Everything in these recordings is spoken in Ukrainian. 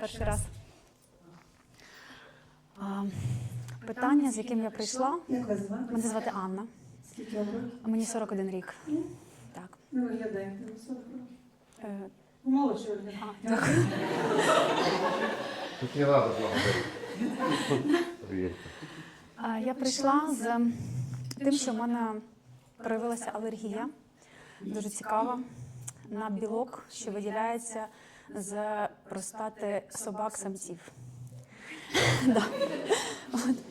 перший раз. А, питання, з яким я прийшла. Як вас звати? Мене звати Анна, Скільки мені 41 рік. Так. Ну, виглядає на 40 років. Е, Молодше виглядає. дякую. Тут не надо благодарить. Привет. Я прийшла з тим, що в мене проявилася алергія, дуже цікава, на білок, що виділяється з простати собак-самців.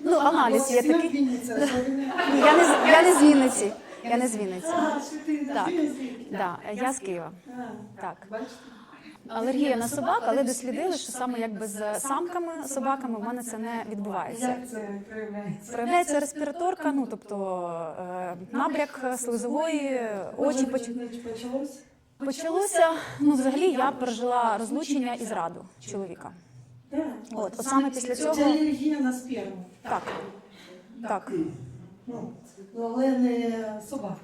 Ну, аналіз є такий. Я не, з- я не з Вінниці. Я не з Вінниці. Я з Києва. Так. Алергія на собак, але дослідили, що саме якби з самками собаками в мене це не відбувається. Як це проявляється? Проявляється респіраторка, ну тобто е, набряк слизової, очі поч... почалось? Почалося. Ну, взагалі, я пережила розлучення і зраду чоловіка. От, от саме після цього. Це алергія на сперму. так, так. Ну, але не собак.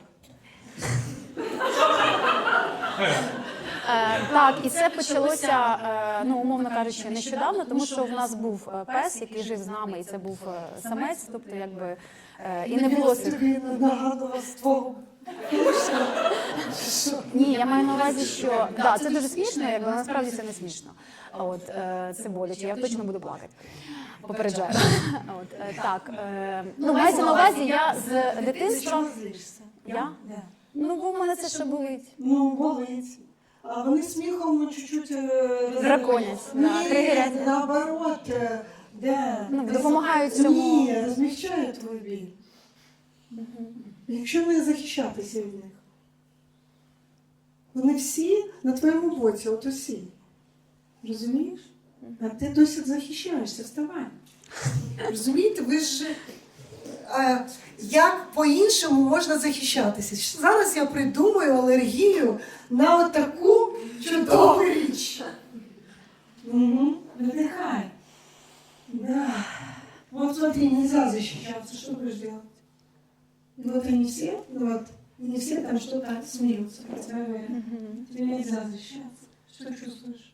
Е, так, і це почалося, е, ну умовно кажучи, нещодавно, тому що в нас був е, пес, який жив з нами, і це був е, самець, тобто якби е, і не було цих. Нагадував з твого. Ні, я маю на увазі, що да, це дуже смішно, якби насправді це не смішно. От е, це боляче, я точно буду плакати. Попереджаю. От е, так, е, ну мається на увазі, я з дитинства. Я? Ну бо в мене це ще болить. Ну, болить. А вони сміхом ну, чуть-чуть Драконять, да, Ні, наоборот, е, да. Ну, допомагають цьому. Ні, розмягчають твою біль. Якщо не захищатися від них. Вони всі на твоєму боці, от усі. Розумієш? А ти досі захищаєшся, вставай. Розумієте, ви ж. е, Як по-іншому можна захищатися? Зараз я придумаю алергію на таку чудову річ. Угу. Вдыхай. Да. Вот смотри, нельзя защищаться. Что будешь делать? Ну, они все, вот, не все там что-то смеются, про тебя говорят. Тебе нельзя защищаться. Что чувствуешь?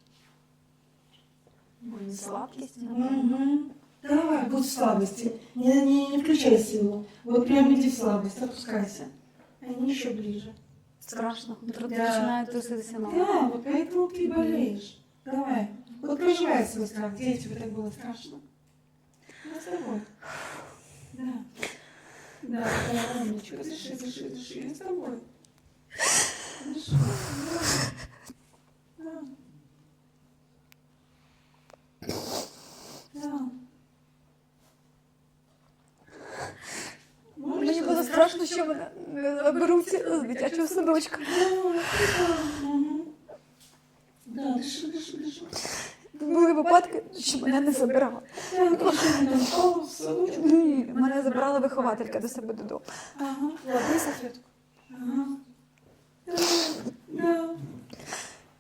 Слабкість. Угу. Давай, будь в слабости. Не, не, не включай силу. Вот прям иди в слабость, опускайся. Они еще ближе. Страшно. Тут Да. починає труситися ноги. Да, вот поэтому ты болеешь. Давай. Вот проживай свой страх. Где тебе так было страшно? Я с тобой. Да. Да, да, умничка. Дыши, дыши, дыши. Я с тобой. Дыши. Да. Да. Да. Можешь Мені було сказать? страшно, що мене не заберуть з дитячого садочка. Мгм. Да, дыши, дыши, дыши. Були випадки, що мене не забирали. Дыши, там. Ні, мене забрала вихователька до себе додому. Ага. Ладно, салфетку. Ага. Да, да.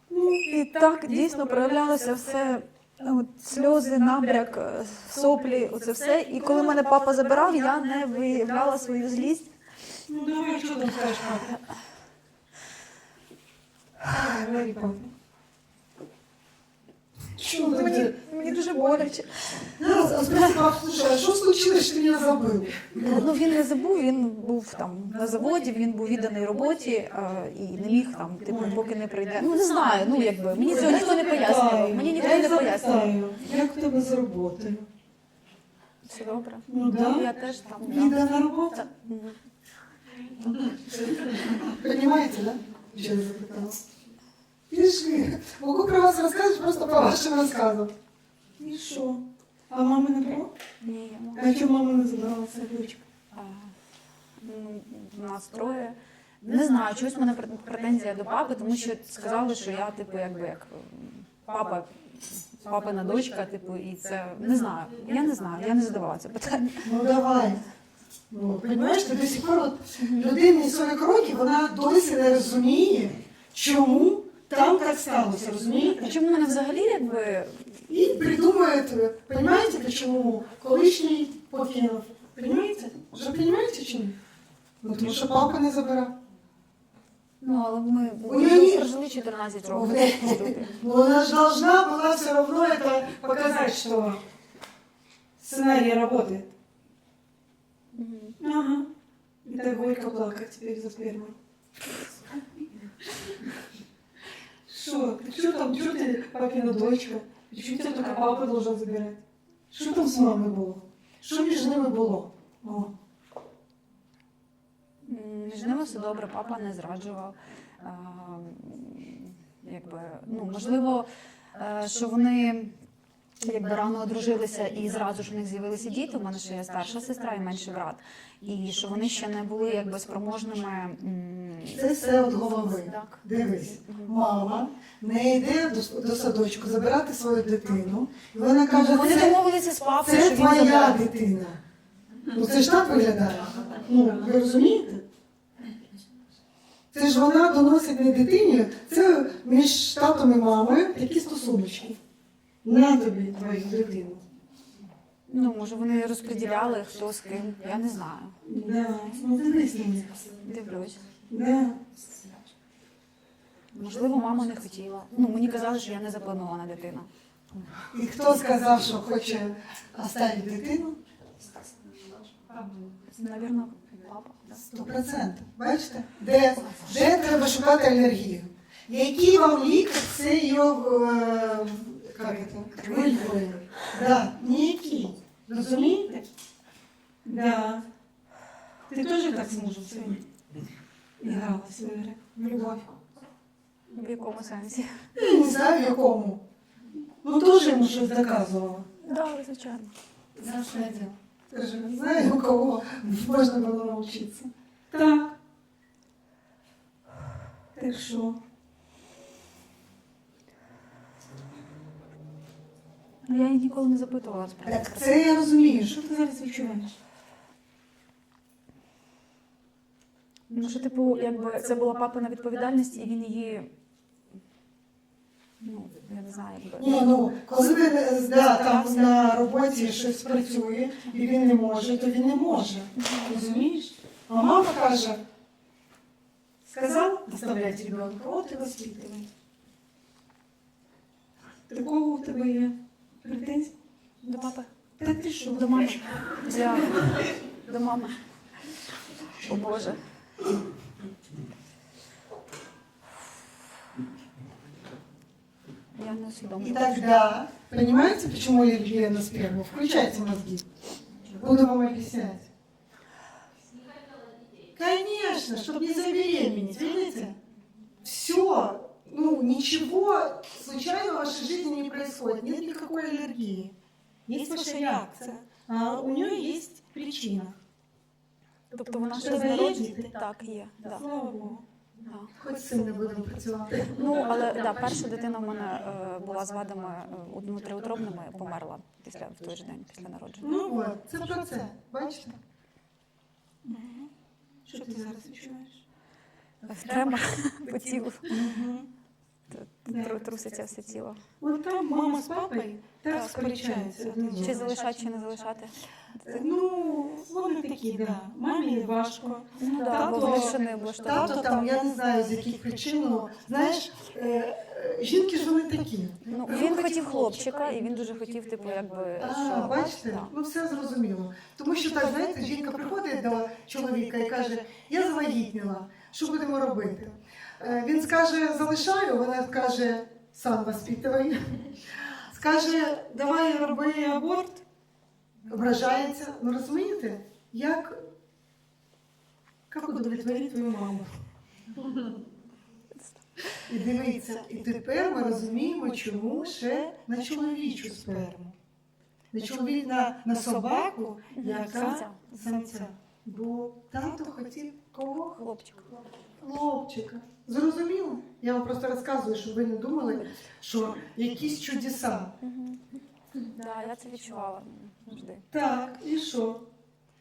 Ну, І так дійсно проявлялося все. От, сльози, набряк, е, соплі, оце все. І коли мене папа забирав, я не виявляла свою злість. ну давай, что там скажешь, папа? Говори, папа. Мені, ты? мені дуже боляче. Да, спроси, пап, слушай, а что случилось, что ты меня забыл? Ну він не забув, він був там на заводі, він був відданий роботі е, і не міг там, типу, поки не прийде. Ну не знаю, ну якби мені цього ніхто не пояснював. Мені ніхто не пояснював. запитаю, Як у тебе з роботою? Все добре. Ну да. Я теж там. да. Віддана робота? Мгм. Понимаете, да? Что я запытала? Пиши. Могу про вас рассказывать просто по вашим рассказам. И что? А мама не было? Ні. А что мама не забрала садочка? А, ну, нас троє. Не знаю, чогось в мене претензія до папи, тому що сказали, що я, типу, якби як папа, папина дочка, типу, і це не знаю. Я не знаю, я не задавала це питання. Ну давай. Ну, понимаєш, ти до сих пор от людині 40 років, вона досі не розуміє, чому там так сталося, розумієте? А чому мене взагалі якби И придумает, понимаете, почему колишній покинув? Понимаете? Вже понимаете чому? Ну, тому що папа не забирав. Ну, але ми У неї- прожили 14 років. Ой. Люди. Но она должна была все равно это показать, что сценарий работает. Ага. Так горько теперь за спермой. Что? Ты что там? Что ты папина дочка? Почему тебя только папа должен забирать? Що там з мамой було? Що між ними було? О. Між ними все добре, папа не зраджував. А, Якби, ну, можливо, е, що вони якби рано одружилися і зразу ж у них з'явилися діти. У мене ще є старша сестра і менший брат. І що вони ще не були якби спроможними. Це все від голови. Так. Дивись, мама не йде до, до садочку забирати свою дитину. І вона каже, Вони це, домовилися з папою, це що він твоя забере. дитина. Ну це ж так виглядає. Ну, ви розумієте? Це ж вона доносить не дитині, це між татом і мамою такі стосуночки. На тобі твою дитину. Ну, може, вони розподіляли хто з ким, я не знаю. Да, ну дивись на них. Дивлюсь. Да. Можливо, мама не хотіла. Ну, мені казали, що я не запланована дитина. І хто сказав, що хоче оставити дитину? Навірно, папа. Сто процентів. Бачите? Де, де треба шукати алергію? Який вам лікар це його е, як це, вильгує? Да, ніякий. Розумієте? Да. Ти теж так з мужем сьогодні? Ігралась в ігри. В любов. В якому сенсі? Я не знаю в якому. Ну теж йому щось доказувала. Так, звичайно. Страшное дело. Ты же не знаю, у кого можно было научиться. Так. Так що? Ну, я її ніколи не запитувала справді. Так це я розумію. Що ти зараз відчуваєш? Ну, що, типу, якби це була папина відповідальність, і він її. Ну, я не знаю, якби. Ні, ну коли він е, да, там на роботі щось працює і він не може, то він не може. Розумієш? А мама каже, сказав оставляти ребенка, от і воспитывай. Такого у тебе є претензій? До папи. Та ти що? До мами. Дякую. До мами. О Боже. Я не И усвідомлюю. тогда, понимаете, почему аллергия на сперму? Включайте мозги. Буду вам объяснять. Конечно, чтобы не забеременеть, видите? Все, ну ничего случайного в вашей жизни не происходит, нет никакой аллергии. Есть ваша реакция, а у нее есть причина. Тобто вона ще народження? Так, є. Да. Слава Богу. Да. Хоч не будемо працювати. Ну, але да, перша дитина в мене е, була з вадами е, внутріутробними, померла після в той же день після народження. Ну от, це про це, бачите? Що ти зараз відчуваєш? Треба по тілу. Угу. Тру- Труситься все тіло. От там мама з папою так сперечаються Чи залишати, чи не залишати? Ну, вони такі, да. Мамі важко. Ну да, Тато- бо вони ще не облаштували. Тато там, я не знаю з яких причин, ну, знаєш, е, е, жінки ж вони такі. Ну, він хотів хлопчика, і він дуже хотів, типу, якби А, що бачите, да. ну все зрозуміло. Тому що так, знаєте, жінка приходить до чоловіка і каже, я завагітніла, що будемо робити? Е, Він скаже, залишаю, вона каже, сам воспитувай. Скаже, давай роби аборт, ображається. Ну розумієте, як, як удовлетворити твою маму? І дивіться, і тепер ми розуміємо, чому ще на чоловічу сперму. На чоловік на, на собаку, яка Самця. самця. Бо тато хотів кого? Хлопчик. Хлопчика. Зрозуміло? Я вам просто розказую, щоб ви не думали, що якісь чудеса. Да, я це відчувала завжди. Так, і що?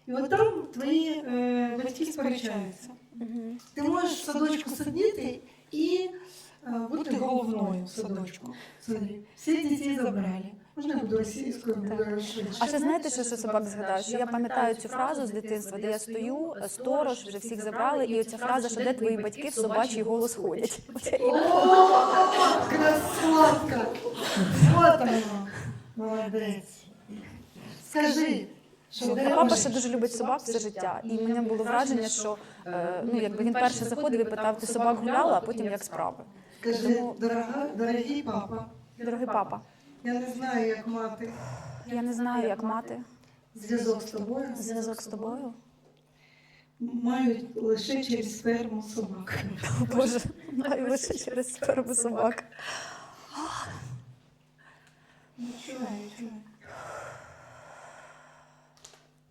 І от там твої е, батьки сперечаються. Угу. Ти можеш в садочку сидіти і е, бути головною в садочку. Смотри, всіх дітей забрали. Можна я буду російською, буду швидше. А ще знаєте, що, що собак згадаю? Що я пам'ятаю цю фразу з дитинства, де я стою, сторож, вже всіх забрали, і оця фраза, що де твої батьки в собачий голос ходять. Красотка! Вот оно. Молодець. Скажи, що Папа ще дуже любить собак все життя, і мене було враження, що е, ну якби він перше заходив і питав, ти собак гуляла, а потім як справи. Скажи, дорога, дорогий папа, Дорогий папа, я не знаю, як мати я не знаю, як мати зв'язок з тобою. зв'язок з тобою. Мають лише через сперму собак. О, Боже, маю лише через сперму собак.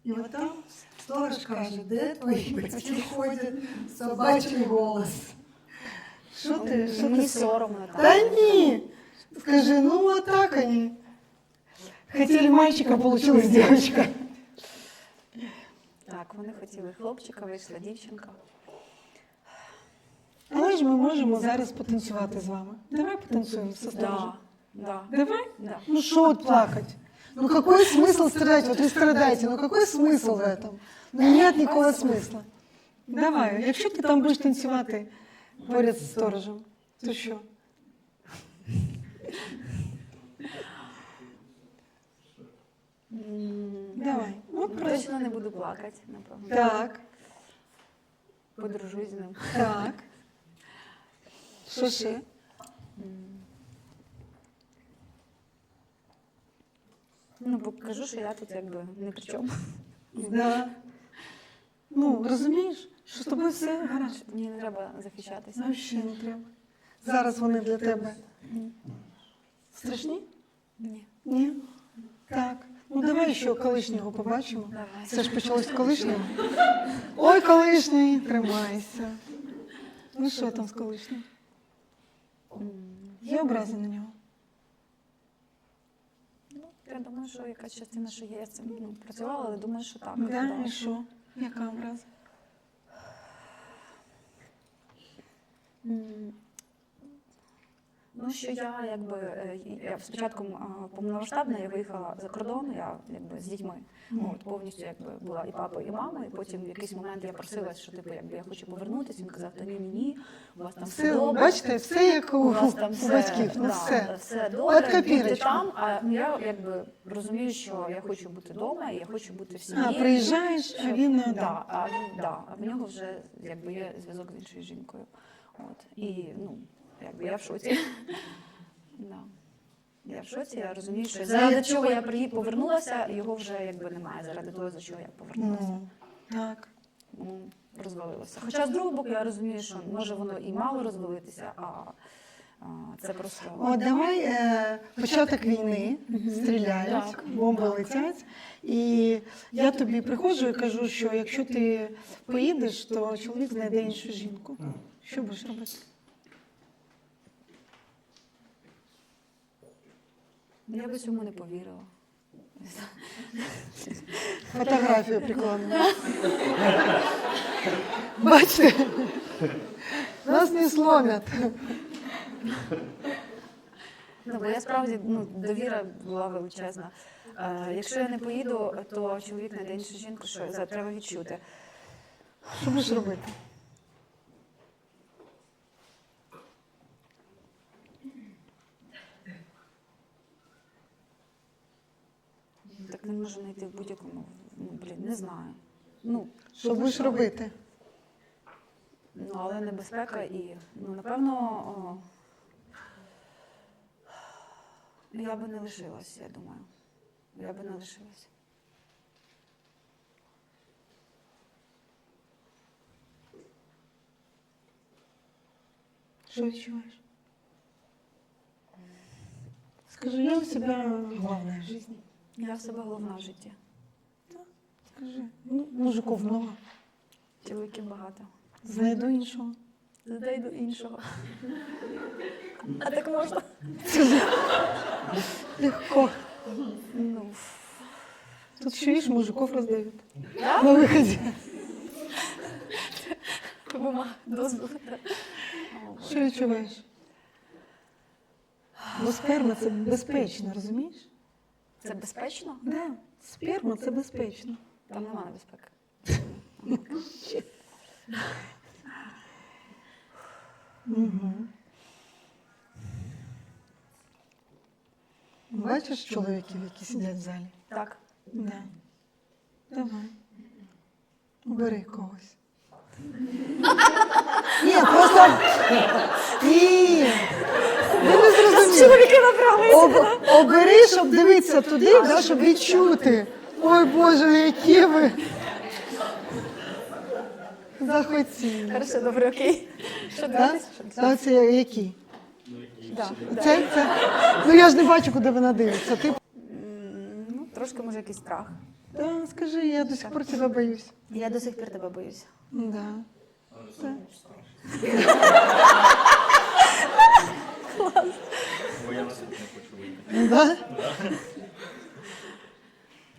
І от там сторож каже, де твої батьки ходять, собачий голос. Що ти? Що Мені соромно Та ні. Скажи, ну вот так они. Хотели мальчика, получилась девочка. Так, вони хотіли хлопчика, вийшла дівчинка. Але ж ми можемо зараз потанцювати з вами. Давай потанцюємо со сторожем. Да, да, Давай? да. Ну что вот плакать? Ну какой смысл страдать? Вот вы страдаете, ну какой смысл в этом? Ну нет никакого смысла. Давай, якщо ти там будеш танцювати поряд з сторожем, то що? Давай. От просто. Точно не буду плакати, напевно. Так, Подружусь з ним. так. Що ще? Ну, покажу, що я тут якби не при чому. Да. Ну, розумієш, що з тобою все гаразд. Мені не треба захищатися. Взагалі не треба. Зараз вони для тебе страшні? Ні. Ні? Так. Ну давай ще колишнього побачимо. Давай. Це ж почалось з колишнього. Ой, колишній, тримайся. Ну що там з колишнім? Є образи на нього? Ну, я думаю, що якась частина, що є, я з цим ну, працювала, але думаю, що так. Да, да. і що? Яка образа? М, Ну, що я якби е, я спочатку повномасштабно я виїхала за кордон, я якби з дітьми. От повністю якби була і папа, і мама. І потім в якийсь момент я просилась, що типу, якби я хочу повернутися. Він казав, та ні, ні, ні, у вас там все, Все, добре. бачите, все як у, у вас там все, батьків, ну да, все. все добре, будьте там. А ну, я якби розумію, що я хочу бути вдома, і я хочу бути в сім'ї. А, приїжджаєш, а він не да, а, він- да, а в нього вже якби є зв'язок з іншою жінкою. От. І ну, якби я в шоці. Да. Я в шоці, я розумію, що заради чого я приї- повернулася, його вже якби немає, заради того, за чого я повернулася. Ну, так. Ну, розвалилося. Хоча з другого боку я розумію, що може воно і мало розвалитися, а, а це просто. От давай е, початок війни, стріляють, Так. бомби летять. І я тобі приходжу і кажу, що якщо ти поїдеш, то чоловік знайде іншу жінку. Що будеш робити? Я би цьому не повірила. Фотографію прикладемо. Бачите? Нас не сломять. Ну, бо я справді ну, довіра була величезна. Е, якщо я не поїду, то чоловік знайде іншу жінку, що за треба відчути. Що будеш робити? Можу знайти в будь-якому. Ну, блін, не знаю. Ну, Що будеш робити? ну але небезпека і, ну, напевно, о, я би не лишилась, я думаю. Я би не лишилась. Що відчуваєш? Скажи, я у себе головне в житті. Я в себе головна в житті. Скажи, ну, мужиков много. Чоловіків багато. Знайду іншого. Знайду іншого. А так можна? Легко. Ну, Тут еще, видишь, мужиков раздают. Да? На выходе. бумага, дозвіл. Що відчуваєш? Бо сперма це безпечно, розумієш? Це безпечно? Да. Сперма це безпечно. Там немає небезпеки. Угу. Бачиш чоловіків, які сидять в залі? Так. Да. Давай. Бери когось. Ні, просто. Ні. Чоловіки набрали. Об, обери, щоб дивитися туди, да, щоб відчути. Ой Боже, які ви. Захотіли. Хорошо, добре, окей. Що Да? дивитися? Що А це які? Да, да. Це, це. Ну я ж не бачу, куди вона дивиться. Ти Ну, трошки може якийсь страх. да, скажи, я до сих пор тебе боюсь. Я до сих пір тебе боюся. Да. Бо я на суд не хочу вийти. Да?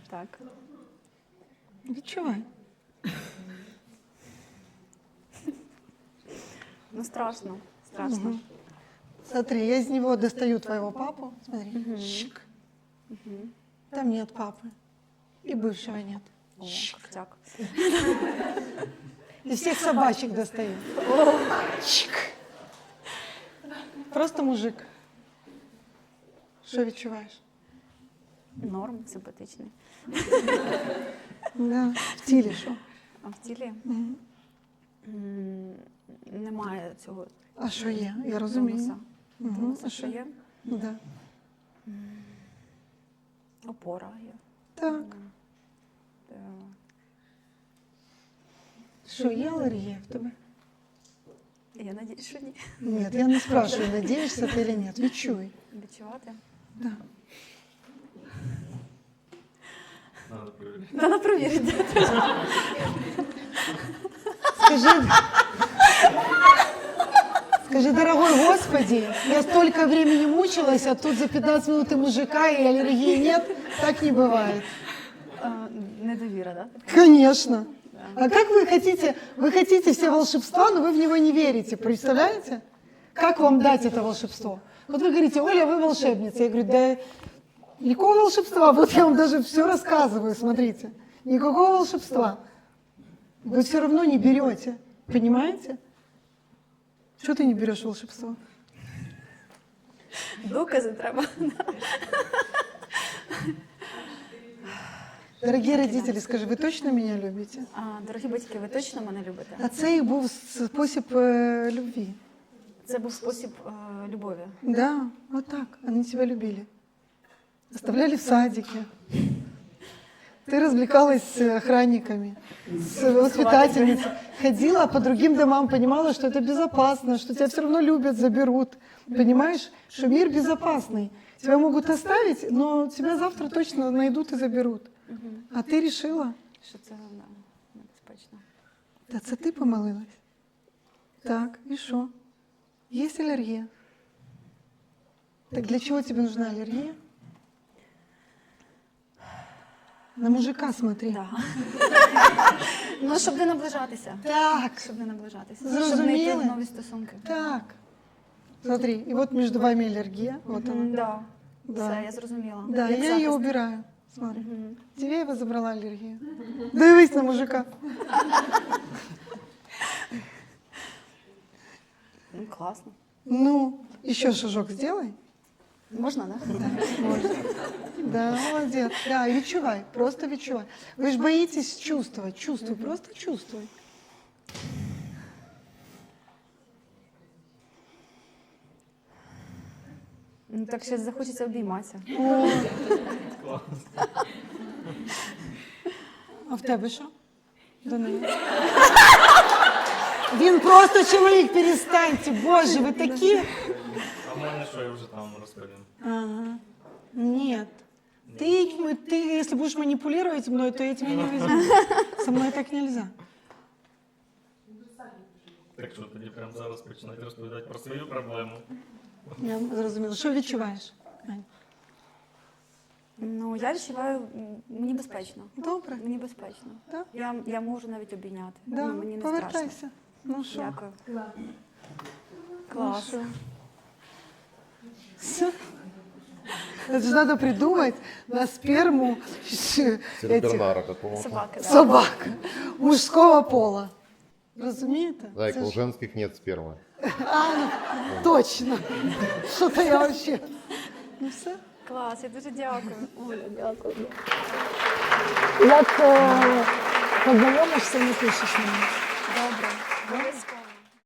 Так. Відчувай. Ну страшно. Страшно. Смотри, я из него достаю твоего папу. Смотри. Щик. Там нет папы. И бывшего нет. О, крутяк. И всех собачек достаю. Чик. Просто мужик. Що відчуваєш? Норм, симпатичний. Да. В тілі що? А в тілі Мгм. м, немає цього А що є? Я розумію. тонуса. Мгм. Тонуса, А що є? Да. Опора є. Так. Е, Що є алергія в тебе? Я надіюсь, що ні. Нет, я не спрашиваю, надеешься ты или нет. Відчуй. Відчувати. Да. Надо перевірити. Треба перевірити. Скажи, скажи, дорогой Господи, я столько времени мучилась, а тут за 15 минут и мужика, и аллергии нет. Так не бывает. А, Недовіра, так? Конечно. А как вы хотите, вы хотите все волшебства, но вы в него не верите, представляете? Как вам дать это волшебство? Вот вы говорите, Оля, вы волшебница. Я говорю, да никакого волшебства. Вот я вам даже все рассказываю, смотрите. Никакого волшебства. Вы все равно не берете, понимаете? Что ты не берешь волшебство? Докази треба. Дорогие родители, скажи, вы точно меня любите? А, дорогі батьки, ви точно мене любите? А це і був спосіб е, любви. Це був спосіб е, любові. Да, вот так. Они тебя любили. Оставляли в садике. Ты развлекалась с охранниками, с воспитательницей. Ходила по другим домам, понимала, что это безопасно, что тебя все равно любят, заберут. Понимаешь, что мир безопасный. Тебя могут оставить, но тебя завтра точно найдут и заберут. А ты решила? Що це да, небезпечно. Та це ти помилилась. Так, і що? Є алергія. Так для чего тебе нужна аллергия? На мужика смотри. Да. ну, щоб не наближатися. Так, Щоб не наближатися. Зрозуміли? Щоб не йти в нові стосунки. так. Смотри, и вот между вами аллергия. Вот Мгм, она. Да. Да. Все, я зрозуміла. Да, Як я ее захист. убираю. Смотри. Мгм. Дивеева забрала аллергию. Дивись на мужика. Класно. Ну, еще шажок сделай. Можна, да? Можна. Да, молодець. Да, відчувай, просто відчувай. Ви ж боїтесь чувствовать. Чувствуй, просто чувствуй. Ну, так ще захочеться обійматися. О. А в тебе що? До неї. Він просто чоловік, перестаньте. Боже, ви такі. А в мене що я вже там розповім? Ага. Нет. Ты, ты, если будешь манипулировать мной, то я тебя не возьму. Со мной так нельзя. Так що тоді прямо зараз починати розповідати про свою проблему. Я зрозуміла. Що відчуваєш? Ань? Ну, я відчуваю, м, мені безпечно. Добре. Мені безпечно. Да? Я, я можу навіть обійняти. Да, Ну, мені не страшно. повертайся. Ну що? Дякую. Ну Клас. що? Все. Это же надо придумать на сперму этих Сенбернара какого-то. Собаки, да. собак мужского пола. Розумієте? Зайка, Це у ж- женских нет спермы. Точно. Що-то я вообще. Ну все. Клас, я дуже дякую. Оля, дякую. Як е, познайомишся, не пишеш мені. Добре.